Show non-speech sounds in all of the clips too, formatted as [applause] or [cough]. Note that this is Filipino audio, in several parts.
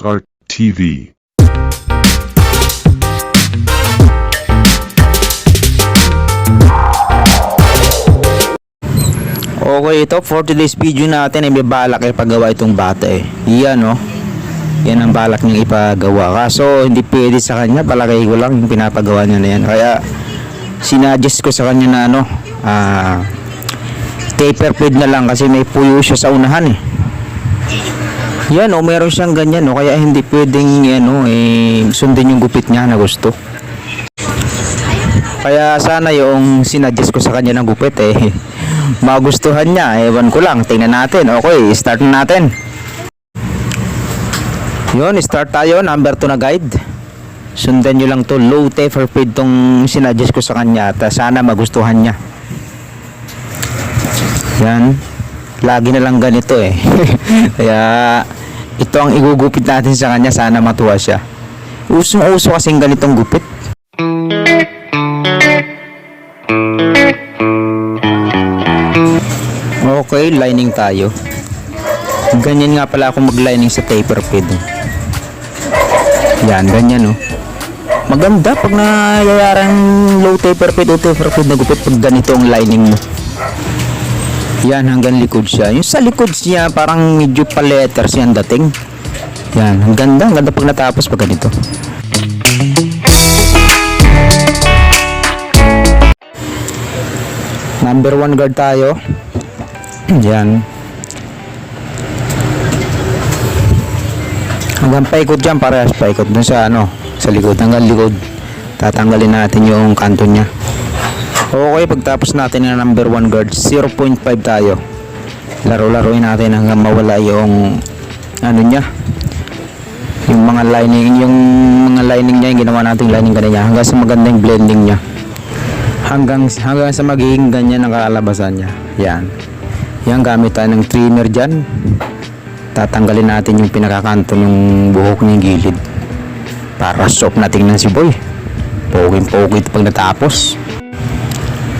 Art TV. Okay, ito for today's video natin ay may balak ipagawa itong bata eh. Yan oh. Yan ang balak niyang ipagawa. Kaso hindi pwede sa kanya, palagay ko lang yung pinapagawa niya na yan. Kaya sinadjust ko sa kanya na ano, ah, taper feed na lang kasi may puyo siya sa unahan eh. Yan oh, meron siyang ganyan oh, kaya hindi pwedeng ano, eh, sundin yung gupit niya na gusto. Kaya sana yung sinadjust ko sa kanya ng gupit eh [laughs] magustuhan niya. Ewan ko lang. Tingnan natin. Okay, start na natin. Yun, start tayo. Number 2 na guide. Sundan nyo lang to. Low taper feed tong sinadjust ko sa kanya. At sana magustuhan niya. Yan. Lagi na lang ganito eh. [laughs] Kaya ito ang igugupit natin sa kanya. Sana matuwa siya. Usong-uso kasing ganitong gupit. Okay, lining tayo. Ganyan nga pala ako mag-lining sa taper feed. Yan, ganyan oh. Maganda pag nayayaran low taper feed o taper feed na gupit pag ganito ang lining mo. Yan, hanggang likod siya. Yung sa likod siya, parang medyo pa letters yan dating. Yan, ang ganda. Ang ganda pag natapos pag ganito. Number one guard tayo. Yan. Hanggang paikot dyan, parehas paikot dun sa ano, sa likod, hanggang likod. Tatanggalin natin yung kanto niya. Okay, pagtapos natin ng number 1 guard, 0.5 tayo. Laro-laruin natin hanggang mawala yung ano niya. Yung mga lining, yung mga lining niya, yung ginawa nating lining kanina, hanggang sa magandang blending niya. Hanggang, hanggang sa magiging ganyan ang kakalabasan niya. Yan. Yan, gamit tayo ng trimmer dyan. Tatanggalin natin yung pinakakanto ng buhok ng gilid. Para soft na tingnan si boy. Poging-pogi pag natapos.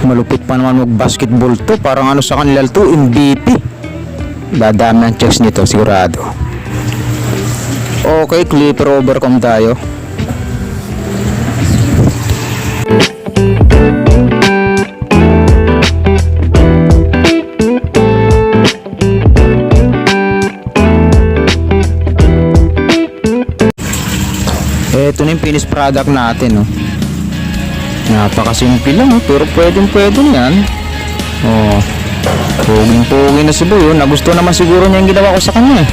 Malupit pa naman mag-basketball to. Parang ano sa kanila to, MVP. Dadami ang checks nito, sigurado. Okay, clipper overcome tayo. Ito na yung finished product natin, oh. Napakasimple lang, oh. Pero pwedeng pwede yan. Oh. Puging-pugi na si Boy, oh. Nagusto naman siguro niya yung ginawa ko sa kanya, eh.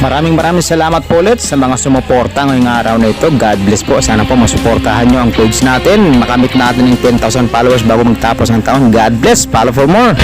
Maraming maraming salamat po ulit sa mga sumuporta ngayong araw na ito. God bless po. Sana po masuportahan nyo ang page natin. Makamit natin ng 10,000 followers bago magtapos ang taon. God bless. Follow for more.